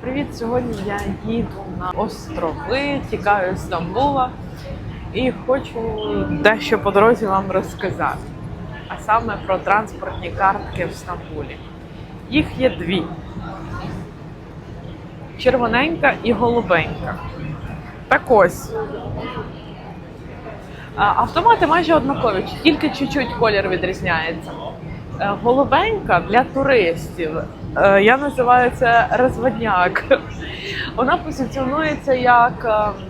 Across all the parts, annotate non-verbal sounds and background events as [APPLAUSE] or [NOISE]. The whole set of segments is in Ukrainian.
Привіт! Сьогодні я їду на острови, тікаю з Стамбула і хочу дещо по дорозі вам розказати. А саме про транспортні картки в Стамбулі. Їх є дві: червоненька і голубенька. Так ось. Автомати майже однакові, тільки чуть-чуть колір відрізняється. Е, Голубенька для туристів. Е, Я називаю це розводняк. [LAUGHS] Вона позиціонується як е,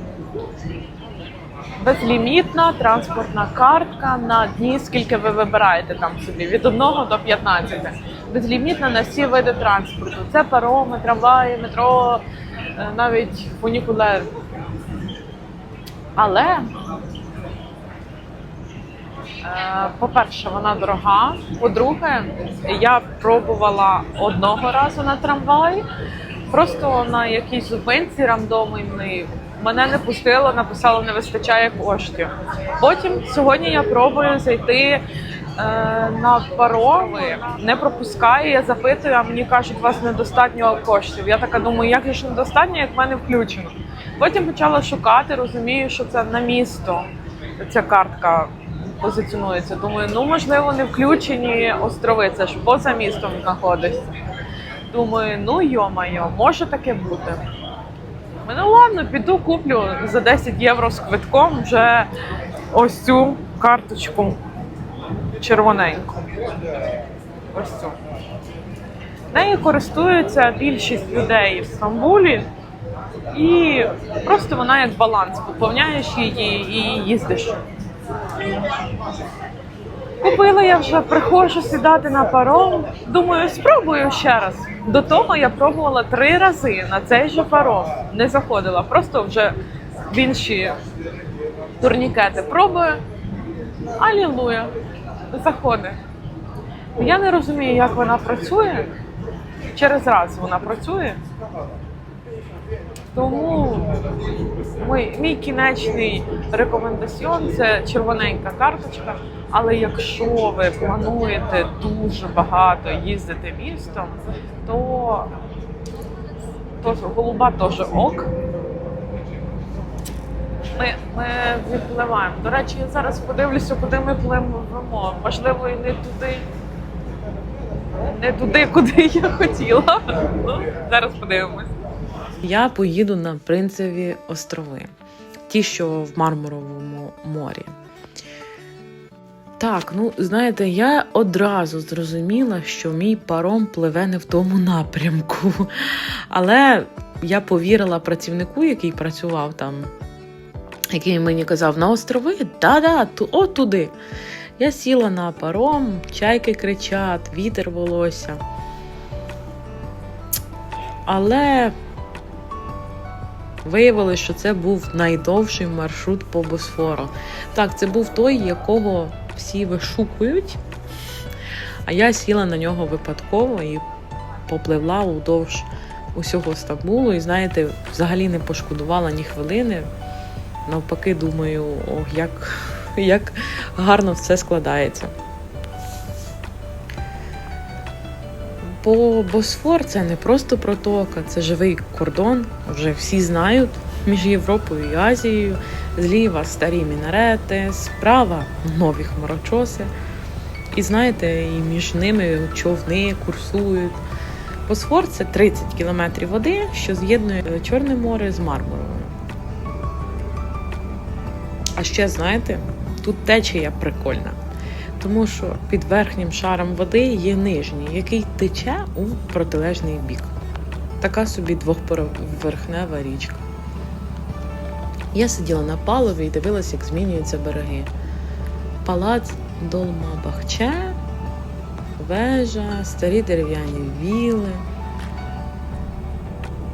безлімітна транспортна картка на дні, скільки ви вибираєте там собі, від 1 до 15. Безлімітна на всі види транспорту. Це пароми, трамваї, метро, е, навіть фунікулер. Але По-перше, вона дорога. По-друге, я пробувала одного разу на трамваї, просто на якійсь зупинці рандомній. Мене не пустило, написало, не вистачає коштів. Потім сьогодні я пробую зайти е, на пароми, не пропускаю, я запитую, а мені кажуть, у вас недостатньо коштів. Я така думаю, як же ж недостатньо, як в мене включено. Потім почала шукати, розумію, що це на місто. Ця картка позиціонується. Думаю, ну можливо, не включені острови, це ж поза містом знаходиться. Думаю, ну йо-майо, може таке бути. Ну ладно, піду куплю за 10 євро з квитком вже ось цю карточку червоненьку. Ось цю. Нею користується більшість людей в Стамбулі. І просто вона як баланс, поповняєш її і їздиш. Купила я вже, приходжу сідати на паром. Думаю, спробую ще раз. До того я пробувала три рази на цей же паром. Не заходила, просто вже в інші турнікети пробую. Алілуя, заходить. Я не розумію, як вона працює. Через раз вона працює. Тому мій, мій кінечний рекомендаціон це червоненька карточка. Але якщо ви плануєте дуже багато їздити містом, то, то голуба теж ок. Ми, ми відпливаємо. До речі, я зараз подивлюся, куди ми пливемо. Можливо, і не туди. Не туди, куди я хотіла. Ну, зараз подивимось. Я поїду на Принцеві острови, ті, що в Мармуровому морі. Так, ну знаєте, я одразу зрозуміла, що мій паром пливе не в тому напрямку. Але я повірила працівнику, який працював там, який мені казав на острови, да-да, ту, о, туди. Я сіла на паром, чайки кричать, вітер волосся. Але Виявилося, що це був найдовший маршрут по Босфору. Так, це був той, якого всі вишукують. А я сіла на нього випадково і попливла удовж усього Стамбулу. І знаєте, взагалі не пошкодувала ні хвилини. Навпаки, думаю, ох, як, як гарно все складається. Бо Босфор це не просто протока, це живий кордон. Вже всі знають між Європою і Азією. Зліва старі мінарети, справа нові хмарочоси. І знаєте, і між ними човни курсують. Босфор це 30 кілометрів води, що з'єднує Чорне море з Мармуровим. А ще знаєте, тут течія прикольна тому що під верхнім шаром води є нижній, який тече у протилежний бік. Така собі двохповерхнева річка. Я сиділа на палубі і дивилася, як змінюються береги. Палац Долма-Бахче, вежа, старі дерев'яні віли.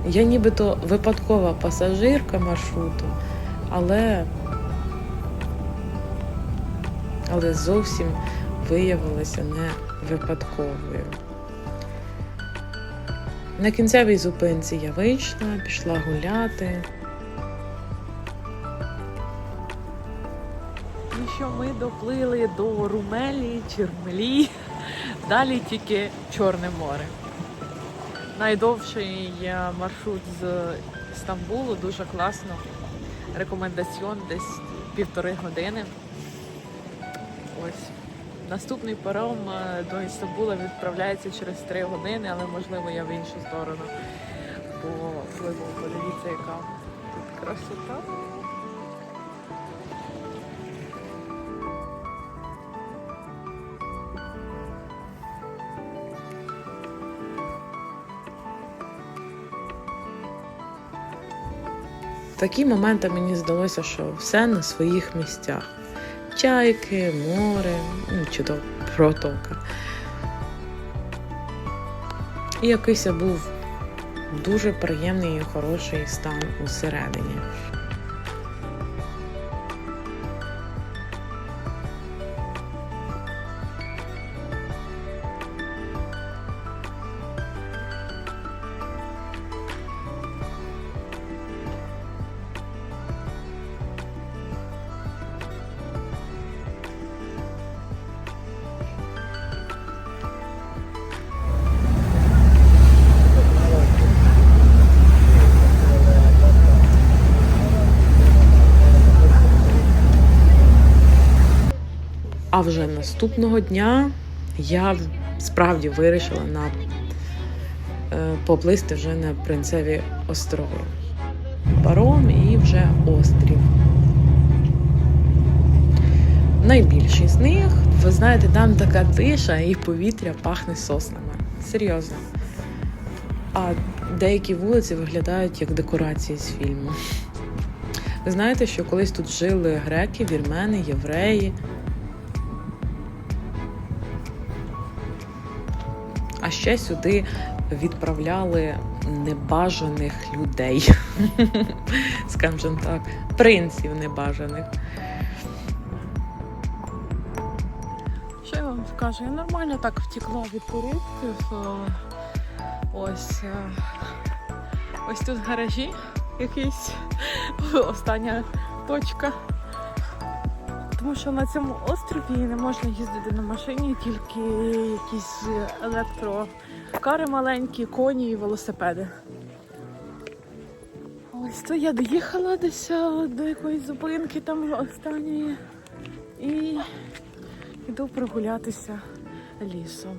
Я нібито випадкова пасажирка маршруту, але але зовсім виявилася не випадковою. На кінцевій зупинці я вийшла, пішла гуляти. І що ми доплили до Румелії, Чермелі, [LAUGHS] далі тільки Чорне море. найдовший маршрут з Стамбулу, дуже класно. Рекомендаціон десь півтори години. Ось. Наступний паром е, до Істамбула відправляється через три години, але можливо я в іншу сторону. Бо пливу, подивіться, яка тут красота. Такі моменти мені здалося, що все на своїх місцях. Чайки, море, ну, чи то протока. І якийсь був дуже приємний і хороший стан усередині. А вже наступного дня я справді вирішила на е, поплисти вже на принцеві острови. Паром і вже острів. Найбільший з них, ви знаєте, там така тиша і повітря пахне соснами. Серйозно. А деякі вулиці виглядають як декорації з фільму. Ви знаєте, що колись тут жили греки, вірмени, євреї. Ще сюди відправляли небажаних людей. [LAUGHS] Скажімо так, принців небажаних. Що я вам скажу? Я нормально так втекла від. Е, Ось, е, ось тут гаражі якісь. [LAUGHS] Остання точка. Тому що на цьому острові не можна їздити на машині, тільки якісь електрокари маленькі, коні і велосипеди. Ось то я доїхала десь до якоїсь зупинки там останньої і йду прогулятися лісом.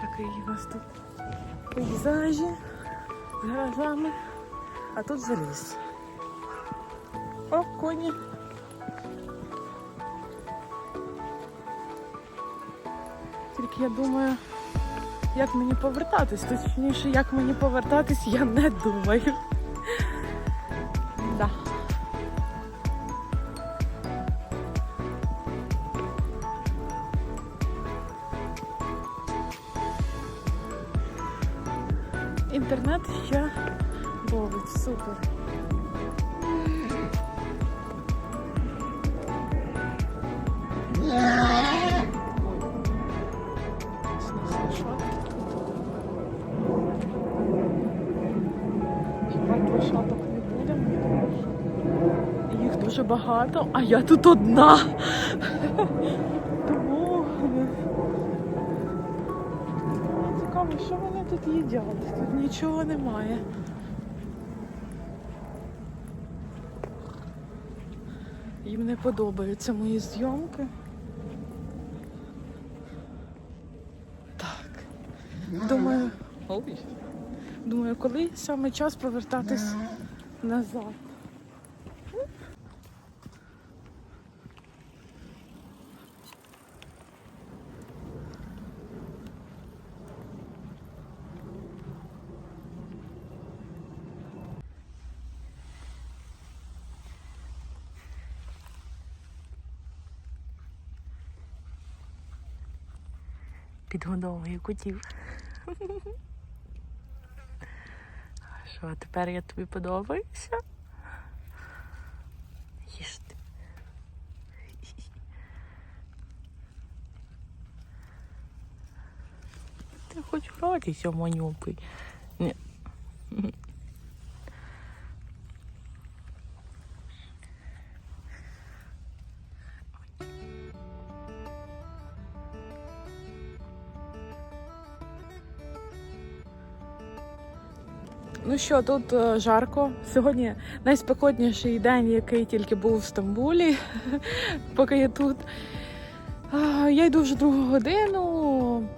Такий у нас тут пейзажі з гаражами, а тут за ліс. О, коні. Я думаю, як мені повертатись. Точніше, як мені повертатись, я не думаю. Да. Інтернет ще ловить, супер. Дуже багато, а я тут одна. Тому мені цікаво, що вони тут їдять. Тут нічого немає. Їм не подобаються мої зйомки. Так. Думаю. Думаю, коли саме час повертатись назад. Підгодовую котів. Що, тепер я тобі подобаюся? Їж ти. хоч гратися, манюпий. Ні. Ну що, тут е, жарко. Сьогодні найспекотніший день, який тільки був в Стамбулі, [LAUGHS] поки я тут. Я йду вже другу годину.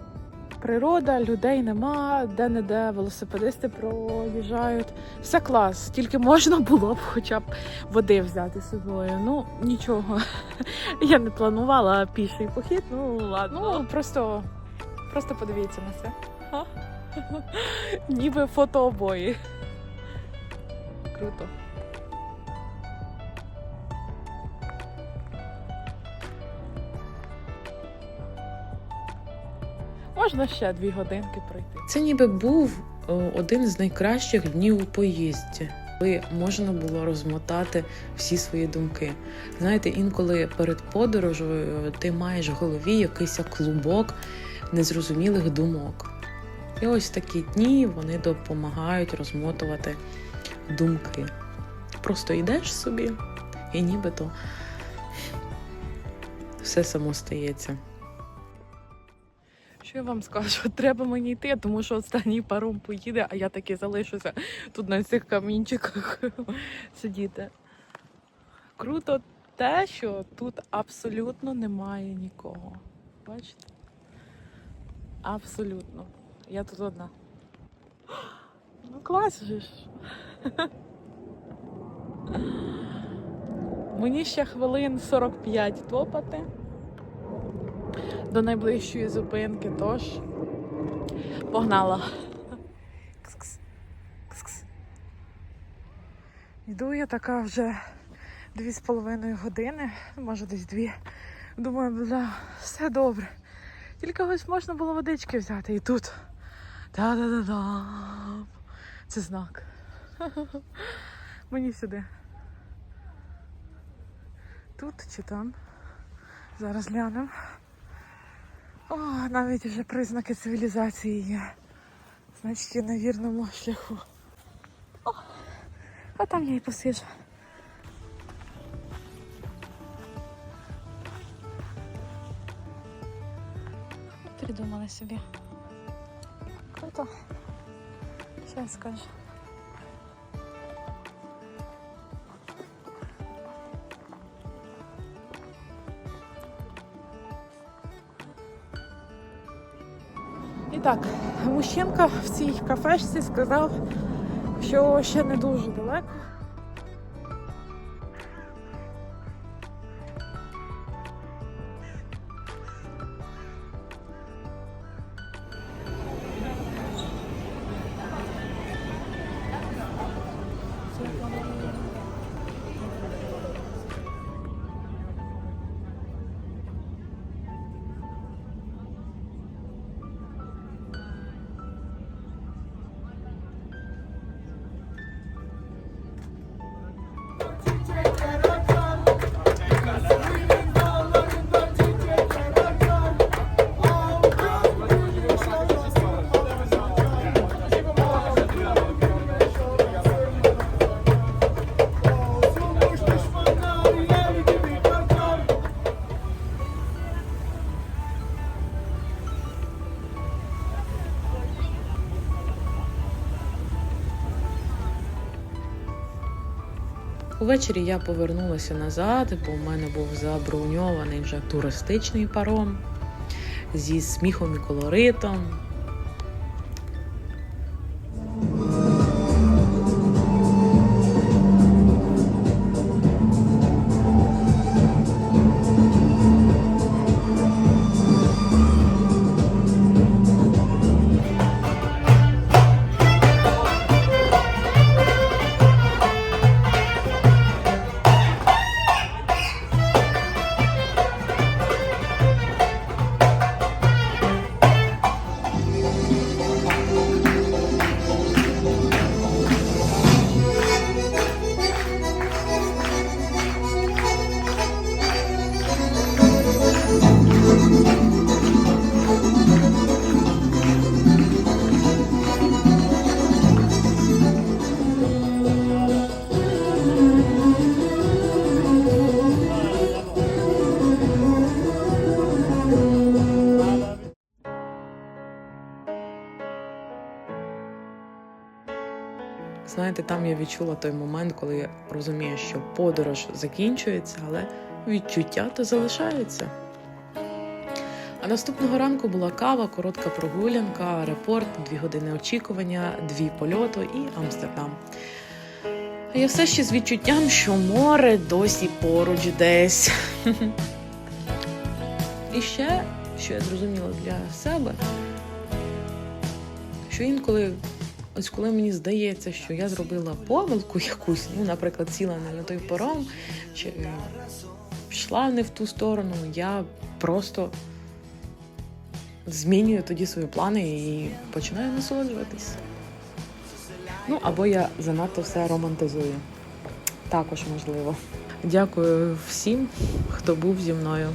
Природа, людей нема, де-не-де велосипедисти проїжджають. Все клас, тільки можна було б хоча б води взяти з собою. Ну, нічого. [LAUGHS] Я не планувала піший похід, ну ладно. Ну, просто, просто подивіться на це. [LAUGHS] Ніби фотообої. Круто. Можна ще дві годинки пройти. Це ніби був один з найкращих днів у поїзді, коли можна було розмотати всі свої думки. Знаєте, інколи перед подорожею ти маєш в голові якийсь клубок незрозумілих думок. І ось такі дні вони допомагають розмотувати думки. Просто йдеш собі, і нібито все само стається. Що я вам скажу? [LAUGHS] Треба мені йти, тому що останній паром поїде, а я таки залишуся тут на цих камінчиках [LAUGHS] сидіти. Круто те, що тут абсолютно немає нікого. Бачите? Абсолютно. Я тут одна. Ну, клас же ж. Мені ще хвилин 45 топати до найближчої зупинки, тож погнала. Кс-кс. Кс-кс. Йду я така вже дві з половиною години, може десь дві. Думаю, бля, все добре. Тільки ось можна було водички взяти і тут. Та-да-да-да. Це знак. Мені сюди. Тут чи там? Зараз глянемо. О, навіть вже признаки цивілізації є. Значить, я на вірному шляху. О, а там я і посижу. Придумали собі. Круто. Зараз скажу. І так, мужчинка в цій кафешці сказав, що ще не дуже далеко. Увечері я повернулася назад, бо в мене був заброньований вже туристичний паром зі сміхом і колоритом. Знаєте, там я відчула той момент, коли я розумію, що подорож закінчується, але відчуття то залишається. А наступного ранку була кава, коротка прогулянка, аеропорт, дві години очікування, дві польоту і Амстердам. А я все ще з відчуттям, що море досі поруч десь. [LAUGHS] І ще, що я зрозуміла для себе, що інколи, ось коли мені здається, що я зробила помилку якусь, ну, наприклад, сіла не на той паром, чи пішла не в ту сторону, я просто змінюю тоді свої плани і починаю насолоджуватись. Ну, або я занадто все романтизую. Також можливо. Дякую всім, хто був зі мною.